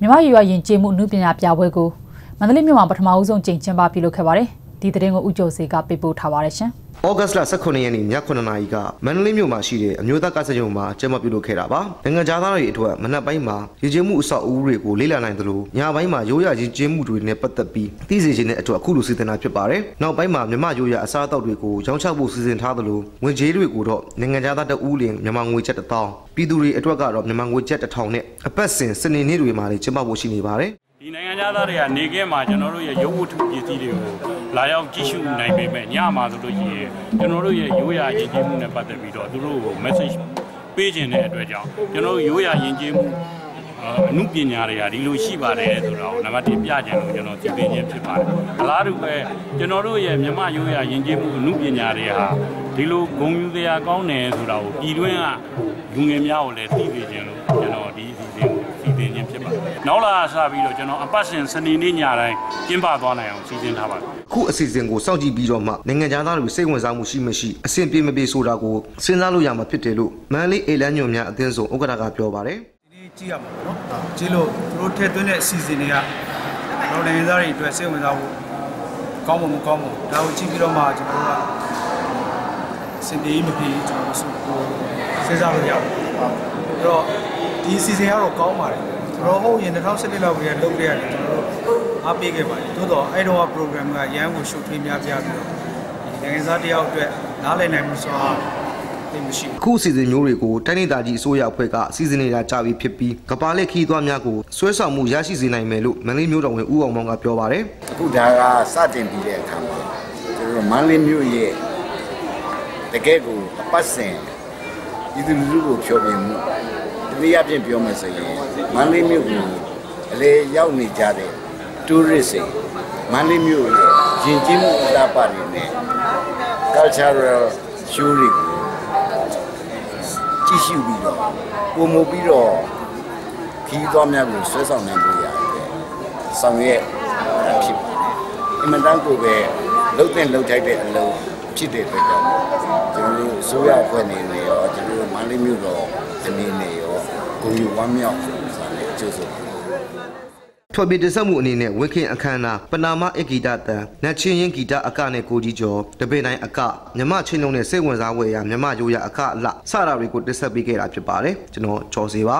မြမရွရွယဉ်ကျေးမှုအမှုပညာပြပွဲကိုမန္တလေးမြို့မှာပထမအဦးဆုံးကြိမ်ကျင်းပပြုလုပ်ခဲ့ပါတယ် ဒီသတင်းကိုဥကြိုစေကပေးပို့ထားပါတယ်ရှင်။ဩဂတ်စ်လ18ရက်နေ့ည9:00နာရီကမန္တလေးမြို့မှာရှိတဲ့အမျိုးသားကစားရုံမှာကျင်းပပြုလုပ်ခဲ့တာပါ။နိုင်ငံခြားသားတွေအတွက်မနက်ပိုင်းမှာရည်ကျင်းမှုအဆောက်အဦတွေကိုလေ့လာနိုင်သလိုညပိုင်းမှာရိုးရာရည်ကျင်းမှုတွေနဲ့ပတ်သက်ပြီးသိစေခြင်းတဲ့အတွက်အခုလိုစီစဉ်တာဖြစ်ပါတယ်။နောက်ပိုင်းမှာမြမရိုးရာအစားအသောက်တွေကိုရောင်းချဖို့စီစဉ်ထားသလိုဝင်ကြေးတွေကိုတော့နိုင်ငံခြားသားတဦးလင်မြန်မာငွေကျပ်1000ပြည်သူတွေအတွက်ကတော့မြန်မာငွေကျပ်1000နဲ့အပတ်စဉ်စနေနေ့တွေမှာလည်းကျင်းပဖို့ရှိနေပါတယ်။ ဒီနိုင်ငံသားတွေကနေခင်းမှာကျွန်တော်တို့ရဲ့ရုပ်ဝတ္ထုပစ္စည်းတွေကိုလာရောက်ကြည့်ရှုနိုင်ပေမဲ့ညမှာဆိုလို့ရှိရင်ကျွန်တော်တို့ရဲ့ရိုးရာယဉ်ကျေးမှုနဲ့ပတ်သက်ပြီးတော့သူတို့ကို message ပေးခြင်းတဲ့အတွက်ကြောင့်ကျွန်တော်တို့ရိုးရာယဉ်ကျေးမှုအမှုပညာတွေကဒီလိုရှိပါတယ်ဆိုတော့နံပါတ်1ပြကြလို့ကျွန်တော်သိသိချင်းဖြစ်ပါတယ်အလားတူပဲကျွန်တော်တို့ရဲ့မြမရိုးရာယဉ်ကျေးမှုအမှုပညာတွေဟာဒီလိုဂုံယူစရာကောင်းတယ်ဆိုတာကိုပြည်တွင်းကလူငယ်များကိုလည်းသိသိချင်းလို့ ဖြစ်ပါတယ်။နောက်လာစပြီးတော့ကျွန်တော်အပတ်စဉ်စနေနေ့ညတိုင်းကျင်းပသွားနိုင်အောင်စီစဉ်ထားပါတယ်။ခုအစီအစဉ်ကိုစောင့်ကြည့်ပြီးတော့မှနိုင်ငံသားတွေစိတ်ဝင်စားမှုရှိမရှိအဆင်ပြေမပြေဆိုတာကိုစဉ်းစားလို့ရမှာဖြစ်တယ်လို့မန်လေးအေလန်းညွန်များအသင်းဆောင်ဥက္ကဋ္ဌကပြောပါတယ်။ဒီနေ့ကြည့်ရမှာပေါ့နော်။ကြည့်လို့သူတို့ထည့်သွင်းတဲ့အစီအစဉ်တွေကတော့နိုင်ငံသားတွေအတွက်စိတ်ဝင်စားဖို့ကောင်းမမကောင်းမဒါကိုကြည့်ပြီးတော့မှကျွန်တော်တို့ကစင်ပြေးမပြေးကျွန်တော်တို့စဉ်းစားလို့ရအောင်။အဲ့တော့ဒီအစီအစဉ်ကတော့ကောင်းပါတယ် ကျွန်တော်ဟုတ်ရင်2017လောက်ကလေးလုပ်ခဲ့ရတယ်ကျွန်တော်တို့အားပေးခဲ့ပါတယ်သို့တော့အဲ့တော့ program ကရန်ကိုရှုပ်ထွေးများပြားပြီးတော့ဒီနိုင်ငံသားတယောက်အတွက်နားလည်နိုင်မှုစွာသိမရှိဘူးခုစီစဉ်မျိုးတွေကိုတိုင်းဒေသကြီးအစိုးရအဖွဲ့ကစီစဉ်နေတာကြာပြီဖြစ်ပြီးကပါလက်ခီးသွားများကိုဆွဲဆောင်မှုရရှိစေနိုင်မယ်လို့မန္တလေးမြို့တော်ဝင်ဦးအောင်မောင်ကပြောပါတယ်အခုဒါကစတင်ပြီးတဲ့အခါမှာကျွန်တော်မန္တလေးမြို့ရဲ့တကယ်ကိုအပတ်စဉ်ဒီလူလူကိုဖြောပြမှုနည်းအားဖြင့်ပြောမယ်ဆိုရင် မန္တလေးမြို့ကိုအလေရောက်နေကြတဲ့ tourist တွေမန္တလေးမြို့ရဲ့ယဉ်ကျေးမှုအလားပါတွေနဲ့ cultural show တွေကိုကြည့်ရှုပြီးတော့ပုံမပြီးတော့ခီးသွားများကိုဆွဲဆောင်နိုင်လို့ရတယ်။ဆောင်ရွက်ဖြစ်ပါတယ်။အမှန်တမ်းကိုပဲလှုပ်တဲ့လှုပ်ထိုက်တဲ့အလုပ်ဖြစ်တဲ့အတွက်ကြောင့်ကျွန်တော်တို့အစိုးရအဖွဲ့နေနဲ့ရောကျွန်တော်တို့မန္တလေးမြို့တော်အနေနဲ့ရောဂုဏ်ယူဝမ်းမြောက် ဆိုတာနဲ့ကြိုးဆိုထွေပီတဆက်မှုအနေနဲ့ဝင်းခင်အခမ်းအနားပနာမအဂီတတန်နတ်ချင်းရင်ဂီတအကနဲ့ကိုကြီးကျော်တပင်တိုင်းအကမြမချင်းလုံးနဲ့စိတ်ဝင်စားဝယ်ရမြမရိုးရအကအလစတာတွေကိုတက်ဆက်ပေးခဲ့တာဖြစ်ပါတယ်ကျွန်တော်ချော်စီပါ